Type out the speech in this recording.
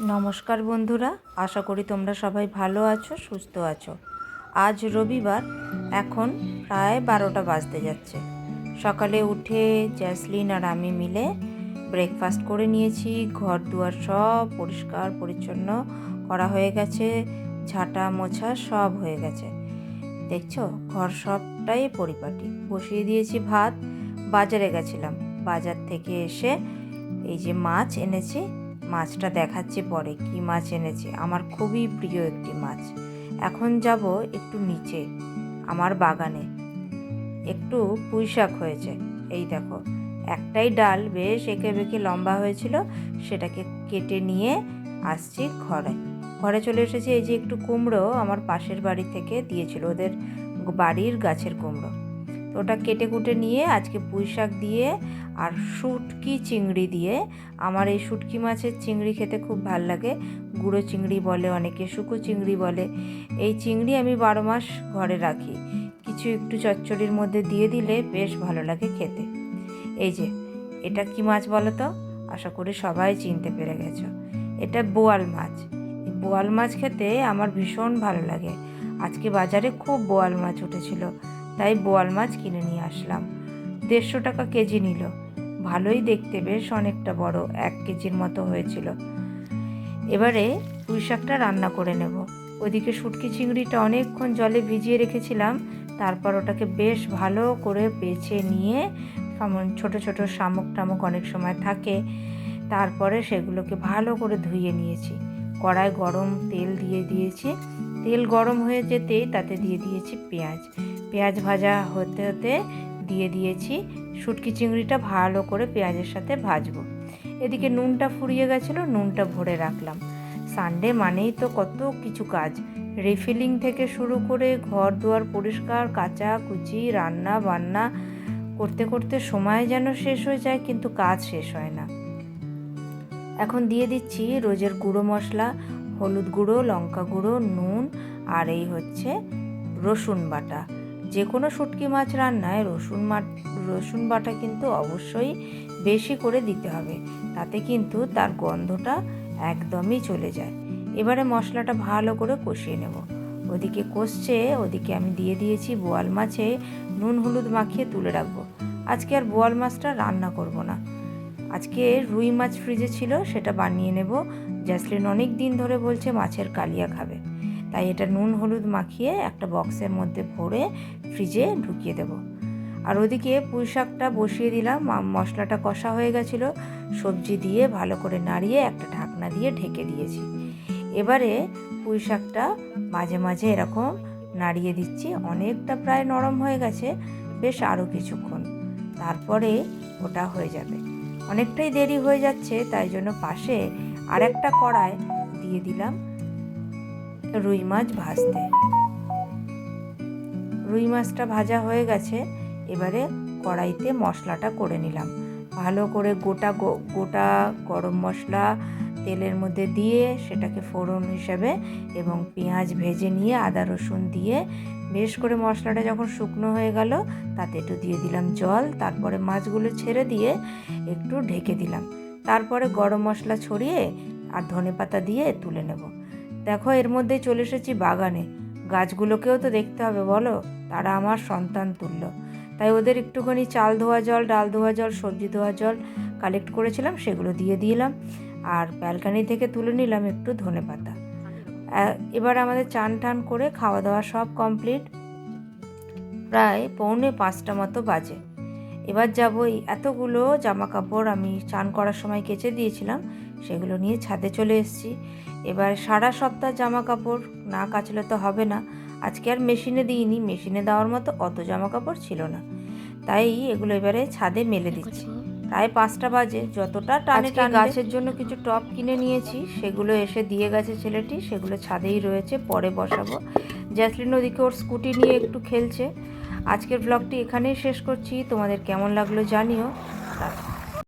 নমস্কার বন্ধুরা, আশা করি তোমরা সবাই ভালো আছো, সুস্থ আছো। আজ রবিবার, এখন প্রায় বারোটা বাজতে যাচ্ছে। সকালে উঠে জ্যাসলিন আর আমি মিলে ব্রেকফাস্ট করে নিয়েছি। ঘর দুয়ার সব পরিষ্কার পরিচ্ছন্ন করা হয়ে গেছে, ঝাঁটা মোছা সব হয়ে গেছে। দেখছ, ঘর সবটাই পরিপাটি। বসিয়ে দিয়েছি ভাত, বাজারে গেছিলাম। বাজার থেকে এসে এই যে মাছ এনেছি মাছটা দেখাচ্ছি পরে কি মাছ এনেছে। আমার খুবই প্রিয় একটি মাছ। এখন যাব একটু নিচে, আমার বাগানে। একটু পুঁই শাক হয়েছে। এই দেখো, একটাই ডাল বেশ এঁকে বেঁকে লম্বা হয়েছিল, সেটাকে কেটে নিয়ে আসছি ঘরে। ঘরে চলে এসেছি, এই যে একটু কুমড়ো আমার পাশের বাড়ি থেকে দিয়েছিল, ওদের বাড়ির গাছের কুমড়ো। ওটা কেটে কুটে নিয়ে আজকে পুঁই শাক দিয়ে আর শুটকি চিংড়ি দিয়ে। আমার এই শুটকি মাছের চিংড়ি খেতে খুব ভালো লাগে। গুঁড়ো চিংড়ি বলে, অনেকে শুকো চিংড়ি বলে। এই চিংড়ি আমি বারো মাস ঘরে রাখি। কিছু একটু চচ্চড়ির মধ্যে দিয়ে দিলে বেশ ভালো লাগে খেতে। এই যে, এটা কি মাছ বলো তো? আশা করি সবাই চিনতে পেরে গেছো। এটা বোয়াল মাছ। বোয়াল মাছ খেতে আমার ভীষণ ভালো লাগে। আজকে বাজারে খুব বোয়াল মাছ উঠেছিল। তাই বোয়াল মাছ কিনে নিয়ে আসলাম। দেড়শো টাকা কেজি নিল। ভালোই দেখতে বেশ অনেকটা বড়, এক কেজির মতো হয়েছিল। এবারে পুঁই শাকটা রান্না করে নেব। ওদিকে শুটকি চিংড়িটা অনেকক্ষণ জলে ভিজিয়ে রেখেছিলাম। তারপর ওটাকে বেশ ভালো করে বেছে নিয়ে যেমন ছোটো ছোটো শামুক টামুক অনেক সময় থাকে, তারপরে সেগুলোকে ভালো করে ধুয়ে নিয়েছি। কড়ায় গরম তেল দিয়ে দিয়েছি। তেল গরম হয়ে যেতেই তাতে দিয়ে দিয়েছি পেঁয়াজ। পেঁয়াজ ভাজা হতে হতে দিয়ে দিয়েছি শুটকি চিংড়িটা ভালো করে পেঁয়াজের সাথে ভাজবো। এদিকে নুনটা ফুরিয়ে গেছিল, নুনটা ভরে রাখলাম। সানডে মানেই তো কত কিছু কাজ। রিফিলিং থেকে শুরু করে ঘর দুয়ার পরিষ্কার, কাচা কুচি, রান্না বান্না করতে করতে সময় যেন শেষ হয়ে যায়, কিন্তু কাজ শেষ হয় না। এখন দিয়ে দিচ্ছি রোজের গুঁড়ো মশলা হলুদ গুঁড়ো, লঙ্কা গুঁড়ো, নুন আর এই হচ্ছে রসুন বাটা। যে কোনো শুটকি মাছ রান্নায় রসুন রসুন বাটা কিন্তু অবশ্যই বেশি করে দিতে হবে, তাতে কিন্তু তার গন্ধটা একদমই চলে যায়। এবারে মশলাটা ভালো করে কষিয়ে নেব। ওদিকে কষছে, ওদিকে আমি দিয়ে দিয়েছি বোয়াল মাছে, নুন হলুদ মাখিয়ে তুলে রাখব। আজকে আর বোয়াল মাছটা রান্না করব না। আজকে রুই মাছ ফ্রিজে ছিল, সেটা বানিয়ে নেব। জ্যাসলিন অনেক দিন ধরে বলছে মাছের কালিয়া খাবে। তাই এটা নুন হলুদ মাখিয়ে একটা বক্সের মধ্যে ভরে ফ্রিজে ঢুকিয়ে দেব। আর ওদিকে পুঁই শাকটা বসিয়ে দিলাম মশলাটা কষা হয়ে গেছিল। সবজি দিয়ে ভালো করে নাড়িয়ে একটা ঢাকনা দিয়ে ঢেকে দিয়েছি। এবারে পুঁই শাকটা মাঝে মাঝে এরকম নাড়িয়ে দিচ্ছি। অনেকটা প্রায় নরম হয়ে গেছে, বেশ আরও কিছুক্ষণ। তারপরে ওটা হয়ে যাবে। অনেকটাই দেরি হয়ে যাচ্ছে, তাই জন্য পাশে আরেকটা কড়ায় দিয়ে দিলাম রুই মাছ ভাজতে। রুই মাছটা ভাজা হয়ে গেছে, এবারে কড়াইতে মশলাটা করে নিলাম। ভালো করে গোটা গোটা গরম মশলা তেলের মধ্যে দিয়ে সেটাকে ফোড়ন হিসাবে এবং পেঁয়াজ ভেজে নিয়ে আদা রসুন দিয়ে বেশ করে মশলাটা যখন শুকনো হয়ে গেল, তাতে একটু দিয়ে দিলাম জল, তারপরে মাছগুলো ছেড়ে দিয়ে একটু ঢেকে দিলাম। তারপরে গরম মশলা ছড়িয়ে আর ধনে পাতা দিয়ে তুলে নেব। দেখো এর মধ্যে চলে এসেছি বাগানে। গাছগুলোকেও তো দেখতে হবে বলো, তারা আমার সন্তান তুলল তাই ওদের একটুখানি চাল ধোয়া জল, ডাল ধোয়া জল, সবজি ধোয়া জল কালেক্ট করেছিলাম, সেগুলো দিয়ে দিলাম। আর ব্যালকানি থেকে তুলে নিলাম একটু ধনে পাতা। এবার আমাদের চান টান করে খাওয়া দাওয়া সব কমপ্লিট। প্রায় পৌনে পাঁচটা মতো বাজে। এবার যাব এই এতগুলো জামা কাপড় আমি চান করার সময় কেচে দিয়েছিলাম, সেগুলো নিয়ে ছাদে চলে এসেছি। এবার সারা সপ্তাহ জামা কাপড় না কাচলে তো হবে না। আজকে আর মেশিনে দিইনি, মেশিনে দেওয়ার মতো অত জামা কাপড় ছিল না। তাই এগুলো এবারে ছাদে মেলে দিচ্ছি। প্রায় পাঁচটা বাজে। যতটা টানে টানে গাছের জন্য কিছু টপ কিনে নিয়েছি। সেগুলো এসে দিয়ে গেছে ছেলেটি। সেগুলো ছাদেই রয়েছে। পরে বসাবো। জ্যাসলিন ওদিকে ওর স্কুটি নিয়ে একটু খেলছে। আজকের ব্লগটি এখানেই শেষ করছি। তোমাদের কেমন লাগল জানিও।